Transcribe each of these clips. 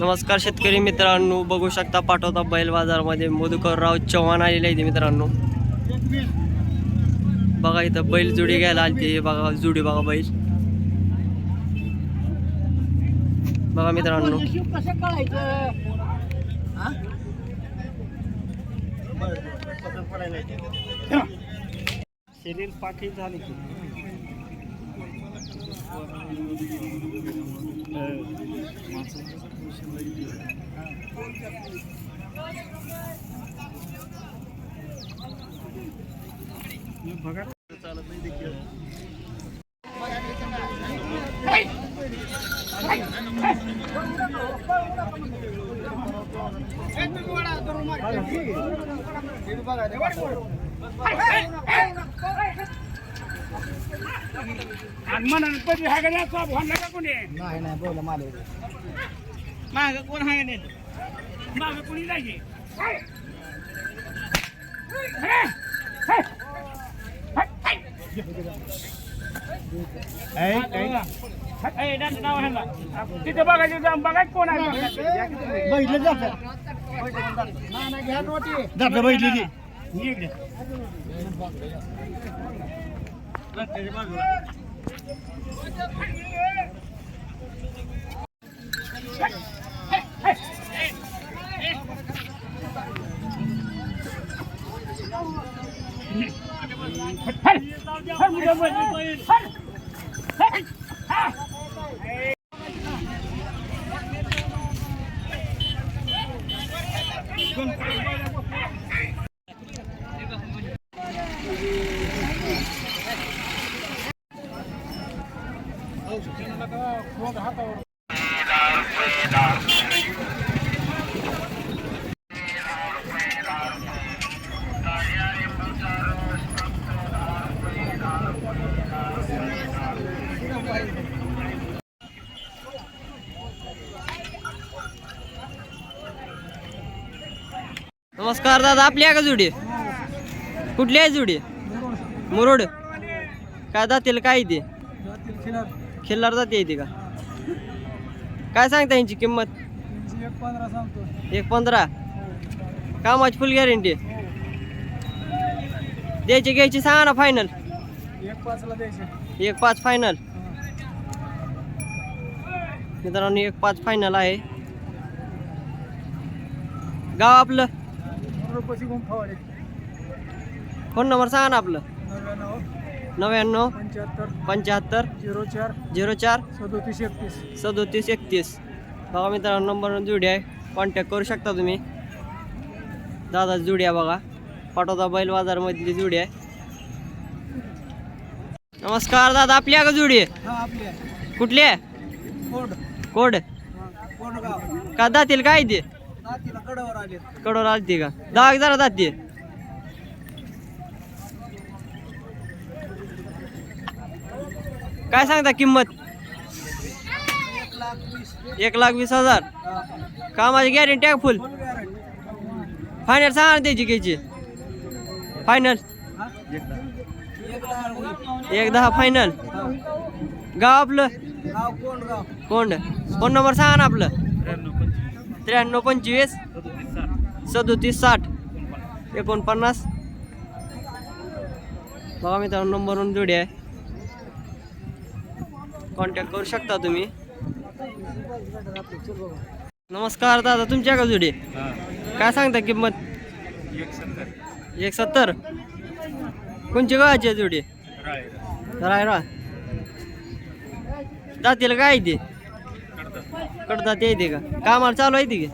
नमस्कार शेतकरी मित्रांनो बघू शकता पाठवता बैल बाजारमध्ये मधुकरराव चव्हाण आलेले आहेत मित्रांनो. बघा इथं बैल जुडी घ्यायला आलते बघा जुडी बघा बैल. बघा मित्रांनो. कसं कळायचं शरीर पाठी झाली की. चालत नाही देखील कधी हा भोंडला का कोणी. नाही नाही बोला माले माग कोण हाय नाही? माग कोणी नाही तिथे बघायचं जाऊन बघा कोण आहे. बैठलं जातं. घ्या नोटी. जातं बैठली ती इकडे नमस्कार दादा आपली आहे का जुडी? कुठली आहे जुडी? मुरुड. काय जातील काय ते? खिल्लार जाते येते का? काय सांगता यांची किंमत? एक पंधरा. कामाची फुल गॅरंटी द्यायची घ्यायची सांगा ना फायनल एक पाच फायनल मित्रांनो एक पाच फायनल आहे. गाव आपलं? फोन नंबर सांगा ना आपलं. नव्याण्णव पंच्याहत्तर झिरो चार झिरो चार सदोतीस एकतीस. सदोतीस एकतीस बघा मित्रांनो नंबर जुडी आहे. कॉन्टॅक्ट करू शकता तुम्ही. दादा जुडी आहे बघा. पाटोदा बैल बाजारमधली जुडी आहे. नमस्कार दादा आपली आहे का जुडी? हा कुठली आहे? कोड? का दातील काय ते? कडवर आलती का? दहा जरा जाते काय सांगता किंमत? एक लाख वीस हजार. कामाची गॅरंटी आहे फुल फायनल सांगा ना त्याची घ्यायची फायनल एक दहा फायनल गाव आपलं? कोंड. फोन नंबर सांगा ना आपलं? त्र्याण्णव पंचवीस. सदोतीस साठ. एकोणपन्नास. बघा मित्रांनो नंबरवरून जोडी आहे. कॉन्टॅक्ट करू शकता तुम्ही. नमस्कार दादा तुमच्या का जोडी? काय सांगता किंमत? एक सत्तर कोणची गावाची आहे जोडी? रायरा जातील काय ते? कडतात. येते का? कामाला चालू आहे ती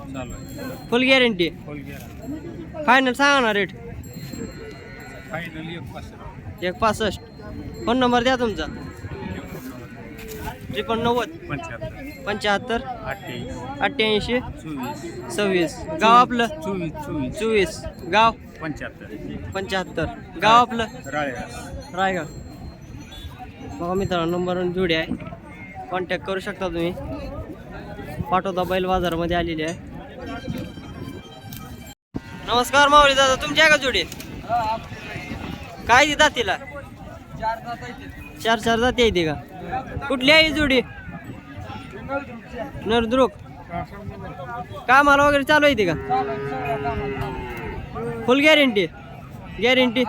फुल गॅरंटी फायनल सांगा ना रेट एक पासष्ट. फोन नंबर द्या तुमचा. त्रेपन्न नव्वद. पंच्याहत्तर. अठ्ठ्याऐंशी. सव्वीस. गाव आपलं? चोवीस चोवीस. चोवीस. गाव? पंच्याहत्तर. पंच्याहत्तर. गाव आपलं? राळेगाव. रायगड बघा मित्रांनो नंबर जोडी आहे. कॉन्टॅक्ट करू शकता तुम्ही. पाठवता बैल बाजारमध्ये आलेली आहे. नमस्कार माऊली दादा तुमची आहे का जोडी? काय देतात तिला चार चार चार जाती येते का? कुठली आहे जोडी? नरदुरुक. कामाला वगैरे चालू येते का? फुल गॅरंटी गॅरंटी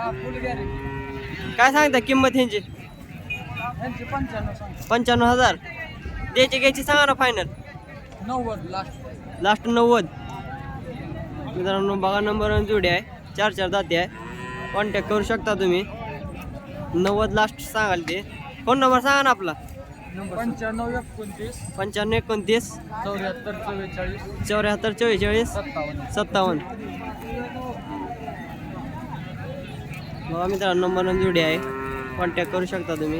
काय सांगता किंमत ह्यांची? यांचे पंच्याण्णव हजार. द्यायची घ्यायची सांगा ना फायनल नव्वद लास्ट लास्ट नव्वद. मित्रांनो बघा नंबर जोडी आहे. चार चार जाती आहे. कॉन्टॅक्ट करू शकता तुम्ही. नव्वद लास्ट सांगाल ते. फोन नंबर सांगा ना आपला. पंच्याण्णव एकोणतीस. पंच्याण्णव एकोणतीस. चौऱ्याहत्तर चव्वेचाळीस. चौऱ्याहत्तर चव्वेचाळीस. सत्तावन्न. सत्तावन्न. बघा मित्रांनो नंबर जोडी आहे. कॉन्टॅक्ट करू शकता तुम्ही.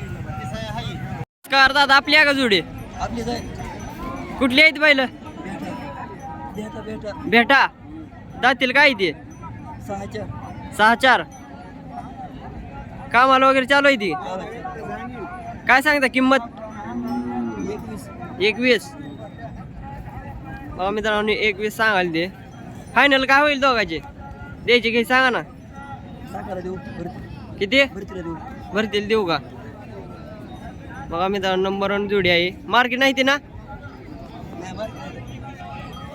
नमस्कार दादा आपली आहे का जोडी? आपली कुठली आहेत बैल? भेटा जातील काय ते? सहा चार कामाला वगैरे चालू आहे ती? काय सांगता किंमत? एकवीस. बघा मित्रांनो एकवीस सांगाल ते. फायनल काय होईल दोघाचे? द्यायचे काही सांगा ना. किती? भरतील देऊ का? बघा मित्रांनो नंबर वन जोडी आहे. मार्केट नाही ती ना?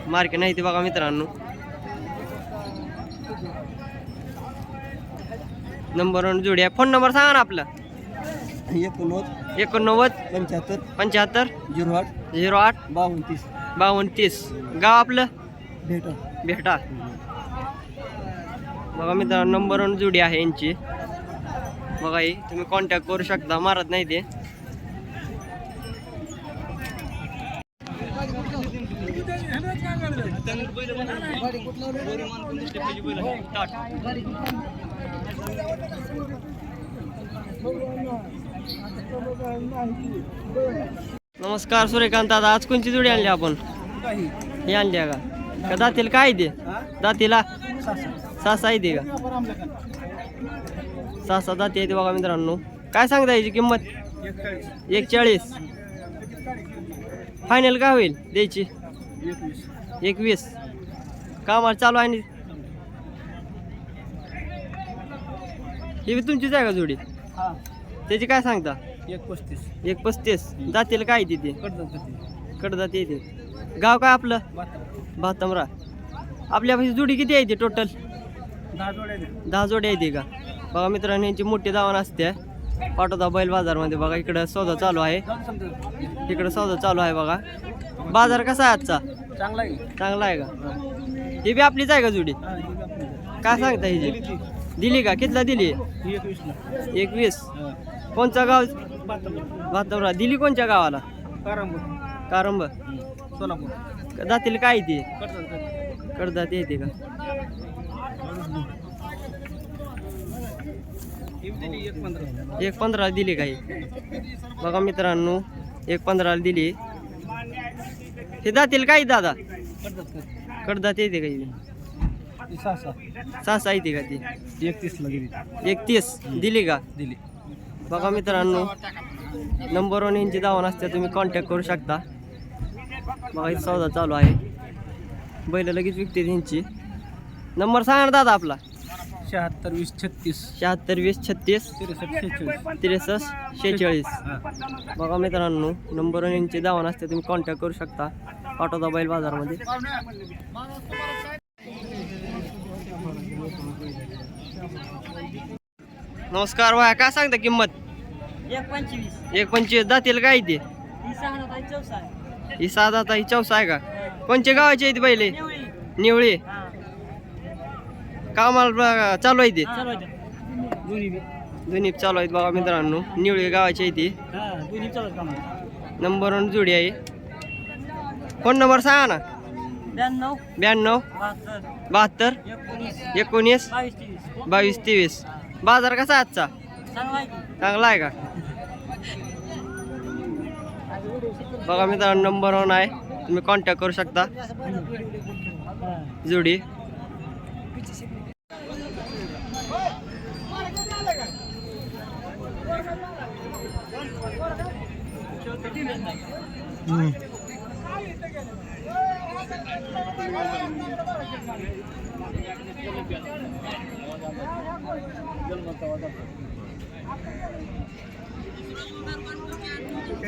मार्केट नाही ती बघा मित्रांनो. नंबर वन जोडी आहे. फोन नंबर सांगा ना आपला. एकोणनव्वद. एकोणनव्वद. पंच्याहत्तर. पंच्याहत्तर. झिरो आठ. झिरो आठ. बावन्न तीस. बावन्न तीस. गाव आपलं? भेटा. भेटा. बघा मित्रांनो नंबर वन जोडी आहे यांची. बघा तुम्ही कॉन्टॅक्ट करू शकता मारत नाही ते. नमस्कार सूर्यकांत दादा. आज कोणची जोडी आणली आपण? हे आणली आहे का? का दातील काय ते? दातीला? सासा आहे येते का? सासा दाती येते बघा मित्रांनो. काय सांगता याची किंमत? एक चाळीस फायनल काय होईल द्यायची? एकवीस. कामाला चालू आहे ही तुमचीच आहे का जोडी? हा. त्याची काय सांगता? एक पस्तीस. एक पस्तीस. दातील काय येते ते? कडदात येते गाव काय आपलं? बहात्तमरा आपल्यापाशी जोडी किती आहे ती टोटल दहा जोड्या येते का? बघा मित्रांनो यांची मोठी दावण असते. पाठवता बैल बाजारमध्ये बघा इकडं सौदा चालू आहे. इकडं सौदा चालू आहे बघा. बाजार कसा आहे आजचा? चांगला आहे. चांगला आहे का? ही बी आपलीच आहे का जोडी? हा, ही. काय सांगता हिची दिली का? कितला दिली? ही एकवीस हा. कोणचा गाव? भातवरा. दिली कोणत्या गावाला? कारंब. सोलापूर. जातील काय ती? कडदात येते का? ही एक पंधरा. एक पंधरा दिली काही बघा मित्रांनो एक पंधराला दिली. हे जातील काही दादा? कडदात येते काही ही सहा सहा येते का ती? एकतीसला गेली एकतीस? दिली का? दिली. बघा मित्रांनो नंबर वन यांची दावण असते तुम्ही कॉन्टॅक्ट करू शकता. बघा इथं सौदा चालू आहे. बैल लगेच विकते त्यांची नंबर सांगा ना दादा आपला. शहात्तर वीस छत्तीस. शहात्तर वीस छत्तीस. त्रेसष्ट शेहेचाळीस. त्रेसष्ट शेहेचाळीस. हा. बघा मित्रांनो नंबर वन यांची दावण असते तुम्ही कॉन्टॅक्ट करू शकता. पाठवता बैल बाजारमध्ये. नमस्कार वाया काय सांगता किंमत? एक पंचवीस. एक पंचवीस जातील काय ते ही सहा ताई चौसा आहे. ही साधा ही चौसा आहे का? कोणच्या गावाची आहेत पहिले निवळी. निवळी. हा. कामाला चालू आहे ते? चालू आहे दोन्ही चालू आहेत बघा मित्रांनो. निवळी गावाची आहे ती. हा नंबर वन जोडी आहे. फोन नंबर सांगा ना? ब्याण्णव. ब्याण्णव. बहात्तर. एकोणीस. बावीस तेवीस. बाजार कसा आजचा? चांगला आहे का? बघा मित्रांनो नंबर वन आहे. तुम्ही कॉन्टॅक्ट करू शकता. जोडी.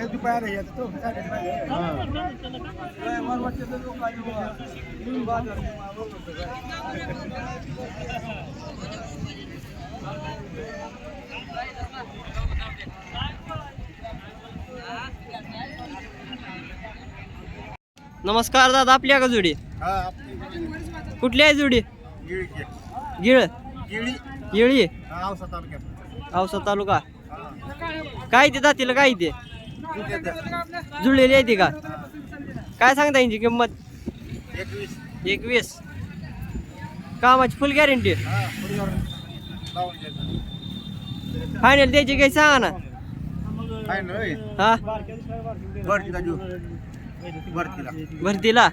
दुपार? है तो हां नमस्कार दादा आपली का जोडी? कुठली आहे जोडी? गिळ गिळी. औसा तालुका. काय ते जातील काय ते जुळलेली आहे ती का? काय सांगता यांची किंमत? एकवीस. कामाची फुल गॅरंटी फायनल द्यायची काही सांगा ना. हा? भरतीला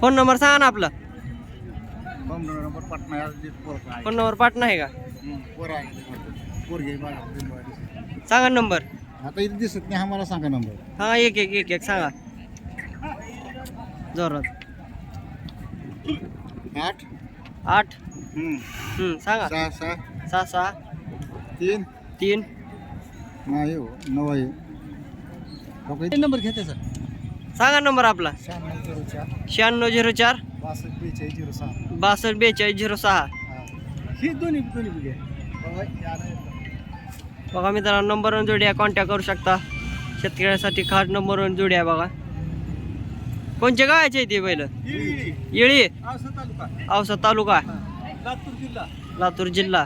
फोन नंबर सांगा ना आपला. फोन नंबर पाठना आहे. का? सांगा नंबर. आता इथे दिसत नाही आम्हाला सांगा नंबर. हा एक एक एक एक सांगा. जोरात. आठ. आठ. हम्म, हम्म, सांगा. सहा सहा. सहा सहा. तीन. तीन. नाही हो नऊ आहे. हो नंबर घेते सर सांगा नंबर आपला. शहाण्णव झिरो चार. शहाण्णव झिरो चार. बासष्ट बेचाळीस झिरो सहा. बासष्ट बेचाळीस झिरो सहा. ही. दोन्ही दोन्ही बघा मित्रांनो नंबरवर जोडी आहे कॉन्टॅक्ट करू शकता. शेतकऱ्यासाठी खास नंबरवर जोडी आहे बघा. कोणच्या गावाचे आहे ते पहिलं? येळी. तालुका. औसा तालुका लातूर जिल्हा. लातूर जिल्हा.